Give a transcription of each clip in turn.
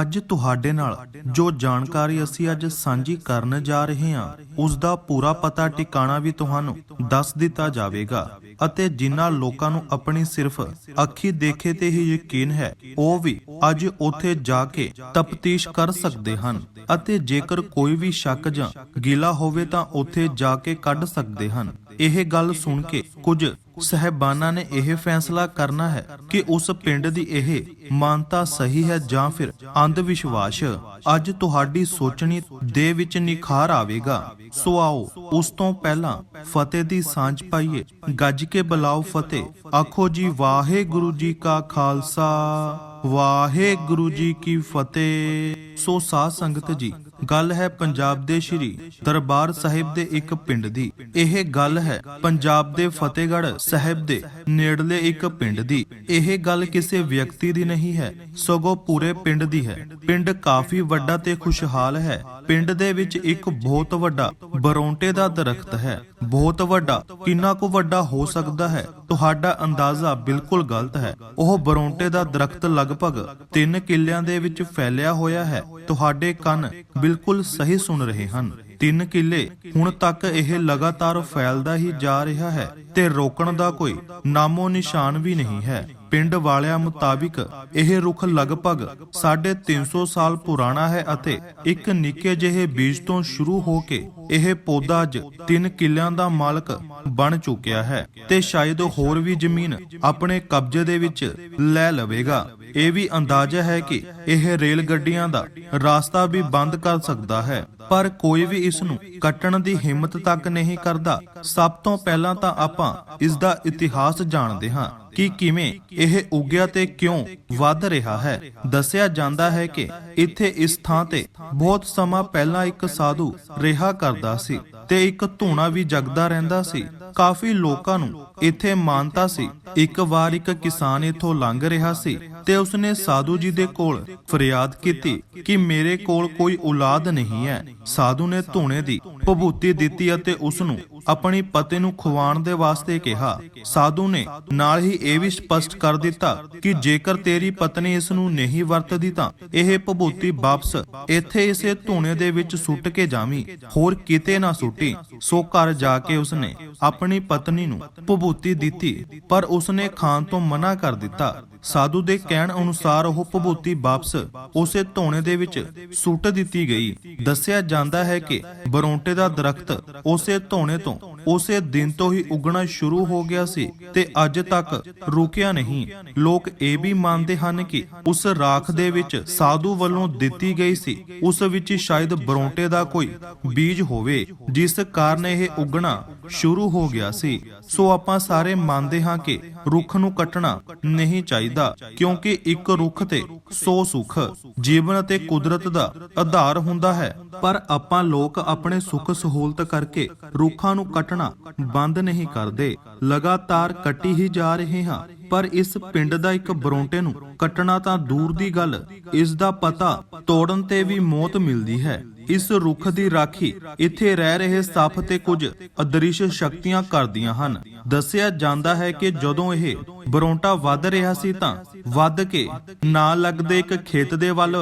ਅੱਜ ਤੁਹਾਡੇ ਨਾਲ ਜੋ ਜਾਣਕਾਰੀ ਅਸੀਂ ਅੱਜ ਸਾਂਝੀ ਕਰਨ ਜਾ ਰਹੇ ਹਾਂ ਉਸ ਦਾ ਪੂਰਾ ਪਤਾ ਟਿਕਾਣਾ ਵੀ ਤੁਹਾਨੂੰ ਦੱਸ ਦਿੱਤਾ ਜਾਵੇਗਾ ਅਤੇ ਜਿਨ੍ਹਾਂ ਲੋਕਾਂ ਨੂੰ ਆਪਣੀ ਸਿਰਫ ਅੱਖੀ ਦੇਖੇ ਤੇ ਹੀ ਯਕੀਨ ਹੈ, ਉਹ ਵੀ ਅੱਜ ਉੱਥੇ ਜਾ ਕੇ ਤਫਤੀਸ਼ ਕਰ ਸਕਦੇ ਹਨ ਅਤੇ ਜੇਕਰ ਕੋਈ ਵੀ ਸ਼ੱਕ ਜਾਂ ਗਿਲਾ ਹੋਵੇ ਤਾਂ ਉੱਥੇ ਜਾ ਕੇ ਕੱਢ ਸਕਦੇ ਹਨ। ਇਹ ਗੱਲ ਸੁਣ ਕੇ ਕੁਝ ਸਹਿਬਾਨਾਂ ਨੇ ਇਹ ਫੈਸਲਾ ਕਰਨਾ ਹੈ ਕਿ ਉਸ ਪਿੰਡ ਦੀ ਇਹ ਮਾਨਤਾ ਸਹੀ ਹੈ ਜਾਂ ਫਿਰ ਅੰਧ ਵਿਸ਼ਵਾਸ ਅੱਜ ਤੁਹਾਡੀ ਸੋਚਣੀ ਦੇ ਵਿੱਚ ਨਿਖਾਰ ਆਵੇਗਾ। ਸੋ ਆਓ, ਉਸ ਤੋਂ ਪਹਿਲਾਂ ਫਤਿਹ ਦੀ ਸਾਂਝ ਪਾਈਏ। ਗੱਜ ਕੇ ਬੁਲਾਓ ਫਤਿਹ। ਆਖੋ ਜੀ, ਵਾਹਿਗੁਰੂ ਜੀ ਕਾ ਖਾਲਸਾ। ਵਾਹਿਗੁਰੂ ਜੀ ਕੀ ਫਤਿਹ। ਸੋ ਸਾਧ ਸੰਗਤ ਜੀ, ਗੱਲ ਹੈ ਪੰਜਾਬ ਦੇ ਸ਼੍ਰੀ ਦਰਬਾਰ ਸਾਹਿਬ ਦੇ ਇੱਕ ਪਿੰਡ ਦੀ। ਇਹ ਗੱਲ ਹੈ ਪੰਜਾਬ ਦੇ ਫਤਿਹਗੜ੍ਹ ਸਾਹਿਬ ਦੇ ਨੇੜਲੇ ਇੱਕ ਪਿੰਡ ਦੀ। ਇਹ ਗੱਲ ਕਿਸੇ ਵਿਅਕਤੀ ਦੀ ਨਹੀਂ ਹੈ, ਸਗੋਂ ਪੂਰੇ ਪਿੰਡ ਦੀ ਹੈ। ਪਿੰਡ ਕਾਫੀ ਵੱਡਾ ਤੇ ਖੁਸ਼ਹਾਲ ਹੈ। ਪਿੰਡ ਦੇ ਵਿੱਚ ਇੱਕ ਬਹੁਤ ਵੱਡਾ ਬਰੋਂਟੇ ਦਾ ਦਰਖਤ ਹੈ। ਬਹੁਤ ਵੱਡਾ, ਕਿੰਨਾ ਕੁ ਵੱਡਾ ਹੋ ਸਕਦਾ ਹੈ? ਤੁਹਾਡਾ ਅੰਦਾਜ਼ਾ ਬਿਲਕੁਲ ਗਲਤ ਹੈ। ਉਹ ਬਰੋਂਟੇ ਦਾ ਦਰਖਤ ਲਗਭਗ 3 ਕਿੱਲਿਆਂ ਦੇ ਵਿੱਚ ਫੈਲਿਆ ਹੋਇਆ ਹੈ। ਤੁਹਾਡੇ ਕੰਨ ਬਿਲਕੁਲ ਸਹੀ ਸੁਣ ਰਹੇ ਹਨ। 3 ਕਿੱਲੇ ਹੁਣ ਤੱਕ ਇਹ ਲਗਾਤਾਰ ਫੈਲਦਾ ਹੀ ਜਾ ਰਿਹਾ ਹੈ ਤੇ ਰੋਕਣ ਦਾ ਕੋਈ ਨਾਮੋ ਨਿਸ਼ਾਨ ਵੀ ਨਹੀਂ ਹੈ। ਪਿੰਡ ਵਾਲਿਆਂ ਮੁਤਾਬਿਕ ਇਹ ਰੁੱਖ ਲਗਭਗ 350 ਸਾਲ ਪੁਰਾਣਾ ਹੈ ਅਤੇ ਇੱਕ ਨਿੱਕੇ ਜਿਹੇ ਬੀਜ ਤੋਂ ਸ਼ੁਰੂ ਹੋ ਕੇ ਇਹ ਪੌਦਾ ਅੱਜ 3 ਕਿੱਲਿਆਂ ਦਾ ਮਾਲਕ ਬਣ ਚੁੱਕਿਆ ਹੈ ਤੇ ਸ਼ਾਇਦ ਹੋਰ ਵੀ ਜ਼ਮੀਨ ਆਪਣੇ ਕਬਜ਼ੇ ਦੇ ਵਿੱਚ ਲੈ ਲਵੇਗਾ। ਇਹ ਵੀ ਅੰਦਾਜ਼ਾ ਹੈ ਕਿ ਇਹ ਰੇਲ ਗੱਡੀਆਂ ਦਾ ਰਾਸਤਾ ਵੀ ਬੰਦ ਕਰ ਸਕਦਾ ਹੈ, ਪਰ ਕੋਈ ਵੀ ਇਸ ਨੂੰ ਕੱਟਣ ਦੀ ਹਿੰਮਤ ਤੱਕ ਨਹੀਂ ਕਰਦਾ। ਸਭ ਤੋਂ ਪਹਿਲਾਂ ਤਾਂ ਆਪਾਂ ਇਸ ਦਾ ਇਤਿਹਾਸ ਜਾਣਦੇ ਹਾਂ। ਕਿ ਕਿਵੇਂ ਇਹ ਉਗਿਆ ਤੇ ਕਿਉਂ ਵੱਧ ਰਿਹਾ ਹੈ? ਦੱਸਿਆ ਜਾਂਦਾ ਹੈ ਕਿ ਇੱਥੇ ਇਸ ਥਾਂ ਤੇ ਬਹੁਤ ਸਮਾਂ ਪਹਿਲਾਂ ਇੱਕ ਸਾਧੂ ਰਿਹਾ ਕਰਦਾ ਸੀ ਤੇ ਇੱਕ ਧੂਣਾ ਵੀ ਜਗਦਾ ਰਹਿੰਦਾ ਸੀ। ਕਾਫੀ ਲੋਕਾਂ ਨੂੰ ਇੱਥੇ ਮਾਨਤਾ ਸੀ। ਇੱਕ ਵਾਰ ਇੱਕ ਕਿਸਾਨ ਇੱਥੋਂ ਲੰਘ ਰਿਹਾ ਸੀ ਤੇ ਉਸਨੇ ਸਾਧੂ ਜੀ ਦੇ ਕੋਲ ਫਰਿਆਦ ਕੀਤੀ ਕਿ ਮੇਰੇ ਕੋਲ ਕੋਈ ਔਲਾਦ ਨਹੀਂ ਹੈ। ਸਾਧੂ ਨੇ ਧੂਣੇ ਦੀ ਭਬੂਤੀ ਦਿੱਤੀ ਅਤੇ ਉਸ ਨੂੰ ਆਪਣੀ ਪਤੀ ਨੂੰ ਖਵਾਉਣ ਦੇ ਵਾਸਤੇ ਕਿਹਾ। ਸਾਧੂ ਨੇ ਨਾਲ ਹੀ ਇਹ ਵੀ ਸਪਸ਼ਟ ਕਰ ਦਿੱਤਾ ਕਿ ਜੇਕਰ ਤੇਰੀ ਪਤਨੀ ਇਸ ਨੂੰ ਨਹੀਂ ਵਰਤਦੀ ਤਾਂ ਇਹ ਭਬੂਤੀ ਵਾਪਸ ਇੱਥੇ ਇਸੇ ਧੂਣੇ ਦੇ ਵਿੱਚ ਸੁੱਟ ਕੇ ਜਾਵੀਂ, ਹੋਰ ਕਿਤੇ ਨਾ ਸੁੱਟੀ। ਸੋ ਘਰ ਜਾ ਕੇ ਉਸਨੇ ਆਪਣੀ ਪਤਨੀ ਨੂੰ ਭਬੂਤੀ ਦਿੱਤੀ, ਪਰ ਉਸਨੇ ਖਾਣ ਤੋਂ ਮਨਾ ਕਰ ਦਿੱਤਾ। ਸਾਧੂ ਦੇ ਕਹਿਣ ਅਨੁਸਾਰ ਉਹ ਭਭੂਤੀ ਵਾਪਸ ਉਸੇ ਧੋਣੇ ਦੇ ਵਿੱਚ ਸੁੱਟ ਦਿੱਤੀ ਗਈ। ਦੱਸਿਆ ਜਾਂਦਾ ਹੈ ਕਿ ਬਰੌਂਟੇ ਦਾ ਦਰਖਤ ਉਸੇ ਧੋਣੇ ਤੋਂ ਉਸੇ ਦਿਨ ਤੋਂ ਹੀ ਉਗਣਾ ਸ਼ੁਰੂ ਹੋ ਗਿਆ ਸੀ ਤੇ ਅੱਜ ਤੱਕ ਰੁਕਿਆ ਨਹੀਂ। ਲੋਕ ਇਹ ਵੀ ਮੰਨਦੇ ਹਨ ਕਿ ਉਸ ਰਾਖ ਦੇ ਵਿੱਚ ਸਾਧੂ ਵੱਲੋਂ ਦਿੱਤੀ ਗਈ ਸੀ। ਉਸ ਵਿੱਚ ਸ਼ਾਇਦ ਬਰੋਂਟੇ ਦਾ ਕੋਈ ਬੀਜ ਹੋਵੇ, ਜਿਸ ਕਾਰਨ ਇਹ ਉਗਣਾ ਸ਼ੁਰੂ ਹੋ ਗਿਆ ਸੀ। ਸੋ ਆਪਾਂ ਸਾਰੇ ਮੰਨਦੇ ਹਾਂ ਕਿ ਰੁੱਖ ਨੂੰ ਕੱਟਣਾ ਨਹੀਂ ਚਾਹੀਦਾ, ਕਿਉਂਕਿ ਇੱਕ ਰੁੱਖ ਤੇ 100 ਸੁੱਖ, ਜੀਵਨ ਅਤੇ ਕੁਦਰਤ ਦਾ ਆਧਾਰ ਹੁੰਦਾ ਹੈ। ਪਰ ਆਪਾਂ ਲੋਕ ਆਪਣੇ ਸੁੱਖ ਸਹੂਲਤ ਕਰਕੇ ਰੁੱਖਾਂ ਨੂੰ ਕੱਟਣਾ ਬੰਦ ਨਹੀਂ ਕਰਦੇ। ਲਗਾਤਾਰ ਕੱਟੀ ਹੀ ਜਾ ਰਹੇ ਹਾਂ। ਪਰ ਇਸ ਪਿੰਡ ਦਾ ਇੱਕ ਬਰੋਂਟੇ ਨੂੰ ਕੱਟਣਾ ਤਾਂ ਦੂਰ ਦੀ ਗੱਲ, ਇਸ ਦਾ ਪਤਾ ਤੋੜਨ ਤੇ ਵੀ ਮੌਤ ਮਿਲਦੀ ਹੈ। ਇਸ ਰੁੱਖ ਦੀ ਰਾਖੀ ਇੱਥੇ ਰਹਿ ਰਹੇ ਸੱਪ ਤੇ ਕੁਝ ਅਦ੍ਰਿਸ਼ ਸ਼ਕਤੀਆਂ ਕਰਦੀਆਂ ਹਨ। ਦੱਸਿਆ ਜਾਂਦਾ ਹੈ ਕਿ ਜਦੋਂ ਇਹ ਬਰੋਂਟਾ ਵੱਧ ਰਿਹਾ ਸੀ ਤਾਂ ਵੱਧ ਕੇ ਨਾ ਲੱਗਦੇ ਇੱਕ ਖੇਤ ਦੇ ਵੱਲ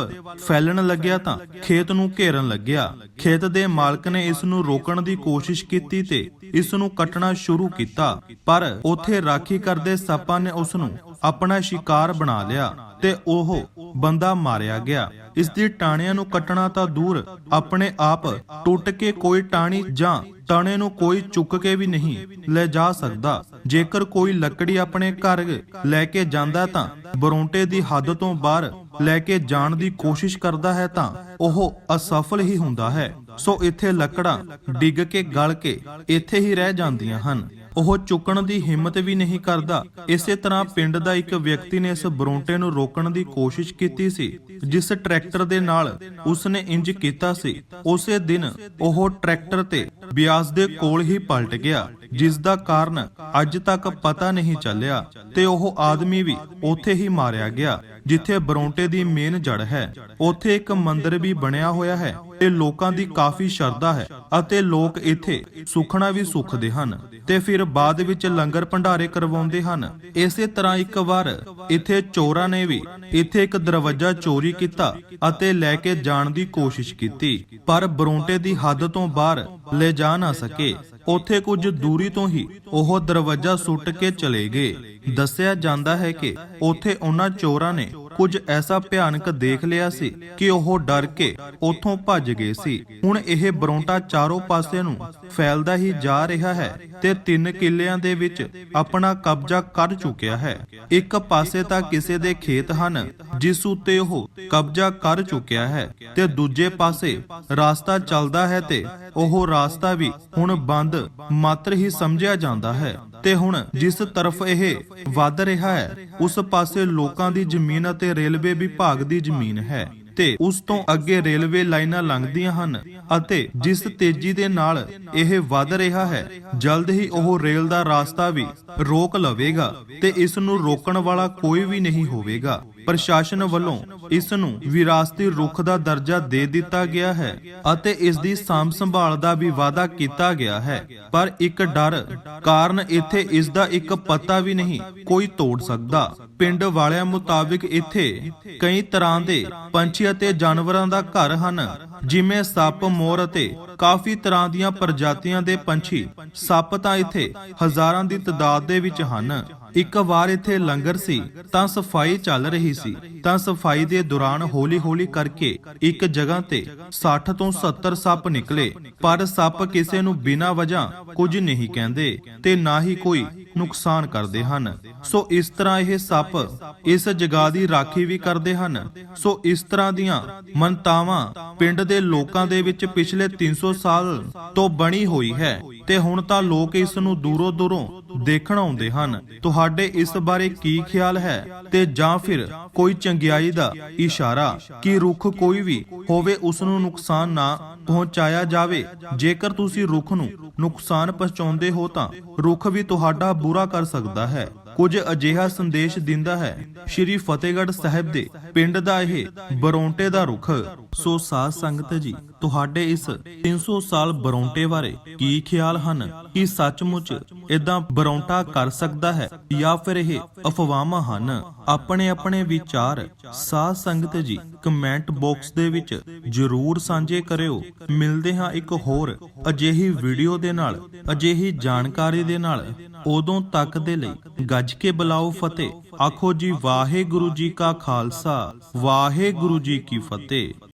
ਫੈਲਣ ਲੱਗਿਆ ਤਾਂ ਖੇਤ ਨੂੰ ਘੇਰਨ ਲੱਗਿਆ। ਖੇਤ ਦੇ ਮਾਲਕ ਨੇ ਇਸ ਨੂੰ ਰੋਕਣ ਦੀ ਕੋਸ਼ਿਸ਼ ਕੀਤੀ ਤੇ ਇਸ ਨੂੰ ਕੱਟਣਾ ਸ਼ੁਰੂ ਕੀਤਾ। ਪਰ ਉੱਥੇ ਰਾਖੀ ਕਰਦੇ ਸੱਪਾਂ ਨੇ ਉਸ ਨੂੰ ਆਪਣਾ ਸ਼ਿਕਾਰ ਬਣਾ ਲਿਆ ਤੇ ਉਹ ਬੰਦਾ ਮਾਰਿਆ ਗਿਆ। ਇਸ ਦੀ ਟਾਣਿਆਂ ਨੂੰ ਕੱਟਣਾ ਤਾਂ ਦੂਰ, ਆਪਣੇ ਆਪ ਟੁੱਟ ਕੇ ਕੋਈ ਟਾਣੀ ਜਾਂ ਤਣੇ ਨੂੰ ਕੋਈ ਚੁੱਕ ਕੇ ਵੀ ਨਹੀਂ ਲੈ ਜਾ ਸਕਦਾ। ਜੇਕਰ ਕੋਈ ਲੱਕੜੀ ਆਪਣੇ ਘਰ ਲੈ ਕੇ ਜਾਂਦਾ ਤਾਂ ਬਰੌਂਟੇ ਦੀ ਹੱਦ ਤੋਂ ਬਾਹਰ ਲੈ ਕੇ ਜਾਣ ਦੀ ਕੋਸ਼ਿਸ਼ ਕਰਦਾ ਹੈ ਤਾਂ ਉਹ ਅਸਫਲ ਹੀ ਹੁੰਦਾ ਹੈ। ਸੋ ਇੱਥੇ ਲੱਕੜਾਂ ਡਿੱਗ ਕੇ ਗਲ ਕੇ ਇੱਥੇ ਹੀ ਰਹਿ ਜਾਂਦੀਆਂ ਹਨ। ਉਹ ਚੁੱਕਣ ਦੀ ਹਿੰਮਤ ਵੀ ਨਹੀਂ ਕਰਦਾ। ਇਸੇ ਤਰ੍ਹਾਂ ਪਿੰਡ ਦਾ ਇੱਕ ਵਿਅਕਤੀ ਨੇ ਇਸ ਬਰੋਂਟੇ ਨੂੰ ਰੋਕਣ ਦੀ ਕੋਸ਼ਿਸ਼ ਕੀਤੀ ਸੀ। ਜਿਸ ਟਰੈਕਟਰ ਦੇ ਨਾਲ ਉਸਨੇ ਇੰਜ ਕੀਤਾ ਸੀ, ਉਸੇ ਦਿਨ ਉਹ ਟਰੈਕਟਰ ਤੇ ਬਿਆਸ ਦੇ ਕੋਲ ਹੀ ਪਲਟ ਗਿਆ ਜਿਸ ਦਾ ਕਾਰਨ ਅੱਜ ਤੱਕ ਪਤਾ ਨਹੀਂ ਚੱਲਿਆ ਤੇ ਉਹ ਆਦਮੀ ਵੀ ਉੱਥੇ ਹੀ ਮਾਰਿਆ ਗਿਆ, ਜਿੱਥੇ ਬਰੌਂਟੇ ਦੀ ਮੇਨ ਜੜ ਹੈ। ਉੱਥੇ ਇੱਕ ਮੰਦਿਰ ਵੀ ਬਣਿਆ ਹੋਇਆ ਹੈ ਤੇ ਲੋਕਾਂ ਦੀ ਕਾਫੀ ਸ਼ਰਧਾ ਹੈ ਅਤੇ ਲੋਕ ਇੱਥੇ ਸੁਖਣਾ ਵੀ ਸੁਖਦੇ ਹਨ ਤੇ ਫਿਰ ਬਾਅਦ ਵਿੱਚ ਲੰਗਰ ਭੰਡਾਰੇ ਕਰਵਾਉਂਦੇ ਹਨ। ਇਸੇ ਤਰ੍ਹਾਂ ਇੱਕ ਵਾਰ ਇੱਥੇ ਚੋਰਾਂ ਨੇ ਵੀ ਇੱਥੇ ਇੱਕ ਦਰਵਾਜ਼ਾ ਚੋਰੀ ਕੀਤਾ ਅਤੇ ਲੈ ਕੇ ਜਾਣ ਦੀ ਕੋਸ਼ਿਸ਼ ਕੀਤੀ, ਪਰ ਬਰੋਂਟੇ ਦੀ ਹੱਦ ਤੋਂ ਬਾਹਰ ਲੈ ਜਾ ਨਾ ਸਕੇ। ਉੱਥੇ ਕੁਝ ਦੂਰੀ ਤੋਂ ਹੀ ਉਹ ਦਰਵਾਜ਼ਾ ਸੁੱਟ ਕੇ ਚਲੇ ਗਏ। ਦੱਸਿਆ ਜਾਂਦਾ ਹੈ ਕਿ ਉੱਥੇ ਉਹਨਾਂ ਚੋਰਾਂ ਨੇ ਕੁਝ ਐਸਾ ਭਿਆਨਕ ਦੇਖ ਲਿਆ ਸੀ ਕਿ ਉਹ ਡਰ ਕੇ ਉੱਥੋਂ ਭੱਜ ਗਏ ਸੀ। ਹੁਣ ਇਹ ਬਰੋਂਟਾ ਚਾਰੋਂ ਪਾਸੇ ਨੂੰ ਫੈਲਦਾ ਹੀ ਜਾ ਰਿਹਾ ਹੈ ਤੇ ਤਿੰਨ ਕਿੱਲਿਆਂ ਦੇ ਵਿੱਚ ਆਪਣਾ ਕਬਜ਼ਾ ਕਰ ਚੁੱਕਿਆ ਹੈ। ਇੱਕ ਪਾਸੇ ਤਾਂ ਕਿਸੇ ਦੇ ਖੇਤ ਹਨ, ਜਿਸ ਉੱਤੇ ਉਹ ਕਬਜ਼ਾ ਕਰ ਚੁੱਕਿਆ ਹੈ ਤੇ ਦੂਜੇ ਪਾਸੇ ਰਾਸਤਾ ਚੱਲਦਾ ਹੈ ਤੇ ਉਹ ਰਾਸਤਾ ਵੀ ਹੁਣ ਬੰਦ, ਮਾਤਰ ਹੀ ਸਮਝਿਆ ਜਾਂਦਾ ਹੈ। ਤੇ ਹੁਣ ਜਿਸ ਤਰਫ ਇਹ ਵੱਧ ਰਿਹਾ ਹੈ, ਉਸ ਪਾਸੇ ਲੋਕਾਂ ਦੀ ਜ਼ਮੀਨ ਅਤੇ ਰੇਲਵੇ ਵਿਭਾਗ ਦੀ ਜ਼ਮੀਨ ਹੈ ਤੇ ਉਸ ਤੋਂ ਅੱਗੇ ਰੇਲਵੇ ਲਾਈਨਾਂ ਲੰਘਦੀਆਂ ਹਨ ਅਤੇ ਜਿਸ ਤੇਜ਼ੀ ਦੇ ਨਾਲ ਇਹ ਵੱਧ ਰਿਹਾ ਹੈ, ਜਲਦ ਹੀ ਉਹ ਰੇਲ ਦਾ ਰਾਸਤਾ ਵੀ ਰੋਕ ਲਵੇਗਾ ਤੇ ਇਸ ਨੂੰ ਰੋਕਣ ਵਾਲਾ ਕੋਈ ਵੀ ਨਹੀਂ ਹੋਵੇਗਾ। ਪ੍ਰਸ਼ਾਸਨ ਵੱਲੋਂ ਇਸ ਨੂੰ ਵਿਰਾਸਤੀ ਰੁੱਖ ਦਾ ਦਰਜਾ ਦੇ ਦਿੱਤਾ ਗਿਆ ਹੈ ਅਤੇ ਇਸ ਦੀ ਸਾਂਭ ਸੰਭਾਲ ਦਾ ਵੀ ਵਾਅਦਾ ਕੀਤਾ ਗਿਆ ਹੈ। ਪਰ ਇੱਕ ਡਰ ਕਾਰਨ ਇੱਥੇ ਇਸ ਦਾ ਇੱਕ ਪਤਾ ਵੀ ਨਹੀਂ, ਕੋਈ ਤੋੜ ਸਕਦਾ। ਪਿੰਡ ਵਾਲਿਆਂ ਮੁਤਾਬਿਕ ਇੱਥੇ ਕਈ ਤਰ੍ਹਾਂ ਦੇ ਪੰਛੀ ਅਤੇ ਜਾਨਵਰਾਂ ਦਾ ਘਰ ਹਨ, ਜਿਵੇਂ ਸੱਪ, ਮੋਰ ਅਤੇ ਕਾਫੀ ਤਰ੍ਹਾਂ ਦੀਆਂ ਪ੍ਰਜਾਤੀਆਂ ਦੇ ਪੰਛੀ। ਸੱਪ ਤਾਂ ਇੱਥੇ ਹਜ਼ਾਰਾਂ ਦੀ ਤਦਾਦ ਦੇ ਵਿੱਚ ਹਨ। ਇੱਕ ਵਾਰ ਇੱਥੇ ਲੰਗਰ ਸੀ, ਤਾਂ ਸਫ਼ਾਈ ਚੱਲ ਰਹੀ ਸੀ। ਤਾਂ ਸਫ਼ਾਈ ਦੇ ਦੌਰਾਨ ਹੌਲੀ-ਹੌਲੀ ਕਰਕੇ ਇੱਕ ਜਗ੍ਹਾ ਤੇ 60 ਤੋਂ 70 ਸੱਪ ਨਿਕਲੇ। ਪਰ ਸੱਪ ਕਿਸੇ ਨੂੰ ਬਿਨਾਂ ਵਜ੍ਹਾ ਕੁਝ ਨਹੀਂ ਕਹਿੰਦੇ ਤੇ ਨਾ ਹੀ ਕੋਈ ਨੁਕਸਾਨ ਕਰਦੇ ਹਨ। ਸੋ ਇਸ ਤਰ੍ਹਾਂ ਇਹ ਸੱਪ ਇਸ ਜਗ੍ਹਾ ਦੀ ਰਾਖੀ ਵੀ ਕਰਦੇ ਹਨ। ਸੋ ਇਸ ਤਰ੍ਹਾਂ ਦੀਆਂ ਮੰਤਾਵਾਂ ਪਿੰਡ ਦੇ ਲੋਕਾਂ ਦੇ ਵਿੱਚ ਪਿਛਲੇ 300 ਸਾਲ ਤੋਂ ਬਣੀ ਹੋਈ ਹੈ ਤੇ ਹੁਣ ਤਾਂ ਲੋਕ ਇਸ ਨੂੰ ਦੂਰੋਂ ਦੂਰੋਂ ਦੇਖਣ ਆਉਂਦੇ ਹਨ। ਤੁਹਾਡੇ ਇਸ ਬਾਰੇ ਕੀ ਖਿਆਲ ਹੈ? ਤੇ ਜਾਂ ਫਿਰ ਕੋਈ ਚੰਗਿਆਈ ਦਾ ਇਸ਼ਾਰਾ ਕਿ ਰੁੱਖ ਕੋਈ ਵੀ ਹੋਵੇ ਉਸ ਨੂੰ ਨੁਕਸਾਨ ਨਾ ਪਹੁੰਚਾਇਆ ਜਾਵੇ। ਜੇਕਰ ਤੁਸੀਂ ਰੁੱਖ ਨੂੰ ਨੁਕਸਾਨ ਪਹੁੰਚਾਉਂਦੇ ਹੋ ਤਾਂ ਰੁੱਖ ਵੀ ਤੁਹਾਡਾ ਬੁਰਾ ਕਰ ਸਕਦਾ ਹੈ। ਕੁਝ ਅਜਿਹਾ ਸੰਦੇਸ਼ ਦਿੰਦਾ ਹੈ। ਸ਼੍ਰੀ ਫਤਿਹਗੜ੍ਹ ਸਾਹਿਬ ਦੇ ਪਿੰਡ ਦਾ ਇਹ ਬਰੌਂਟੇ ਦਾ ਰੁੱਖ। ਸੋ ਸਾਧ ਸੰਗਤ ਜੀ, ਤੁਹਾਡੇ ਇਸ 300 ਸਾਲ ਬਰੌਂਟੇ ਬਾਰੇ ਕੀ ਖਿਆਲ ਹਨ? ਕਿ ਸੱਚਮੁੱਚ ਇਦਾਂ ਬਰੌਂਟਾ ਕਰ ਸਕਦਾ ਹੈ ਜਾਂ ਫਿਰ ਇਹ ਅਫਵਾਹਾਂ ਹਨ? ਆਪਣੇ ਆਪਣੇ ਵਿਚਾਰ ਸਾਧ ਸੰਗਤ ਜੀ, ਕਮੈਂਟ ਬਾਕਸ ਦੇ ਵਿੱਚ ਜਰੂਰ ਸਾਂਝੇ ਕਰਿਓ। ਮਿਲਦੇ ਹਾਂ ਇੱਕ ਹੋਰ ਅਜਿਹੀ ਵੀਡੀਓ ਦੇ ਨਾਲ, ਅਜਿਹੀ ਜਾਣਕਾਰੀ ਦੇ ਨਾਲ। ਉਦੋਂ ਤੱਕ ਦੇ ਲਈ ਗੱਜ ਕੇ ਬੁਲਾਓ ਫਤਿਹ। ਆਖੋ ਜੀ, ਵਾਹਿਗੁਰੂ ਜੀ ਕਾ ਖਾਲਸਾ, ਵਾਹਿਗੁਰੂ ਜੀ ਕੀ ਫਤਿਹ।